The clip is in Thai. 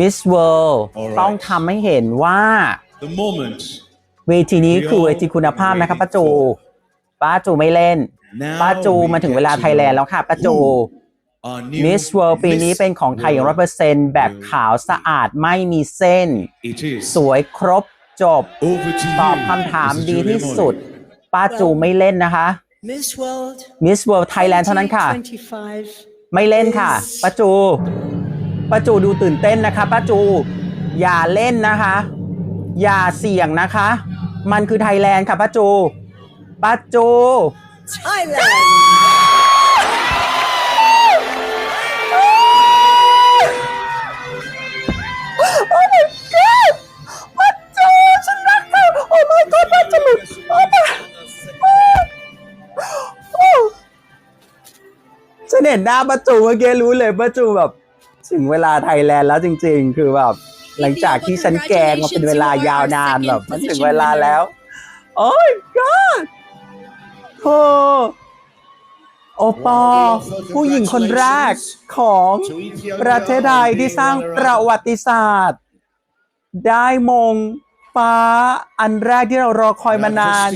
Miss World Alright ต้องทำให้เห็นว่า The moment เวทีนี้คือเวทีคุณภาพนะครับป้าจู ป้าจูไม่เล่น now ป้าจู we มาถึง get เวลา to ไทยแลนด์ know แล้วค่ะป้าจู our new Miss World ปีนี้ Miss เป็นของไทยร้อยเปอร์เซ็นต์แบบขาวสะอาดไม่มีเส้น It is สวยครบจบ over to ตอบ you คำถาม Mrs. ดีที่ Julia สุด Morley. ป้าจูไม่เล่นนะคะ Miss World Miss World Thailand เท่านั้นค่ะ2025ไม่เล่นค่ะป้าจู ป้าจูดูตื่นเต้นนะคะป้าจู อย่าเล่นนะคะ อย่าเสี่ยงนะคะ มันคือไทยแลนด์ค่ะป้าจูป้าจู Thailand โอ้ my god ป้าจูฉันรักเธอโอ้ my god ป้าจูโอ้ my โอ้ฉันเห็นหน้าป้าจูเมื่อกี้รู้เลยป้าจูแบบ ถึงเวลาไทยแลนด์แล้วจริง ๆ คือแบบหลังจากที่ฉันแกงมาเป็นเวลายาวนานแบบมันถึงเวลาแล้ว โอ้ย god โธ่โอปอ ผู้หญิงคนแรกของประเทศไทยที่สร้างประวัติศาสตร์ ได้มงฟ้าอันแรกที่เรารอคอยมานาน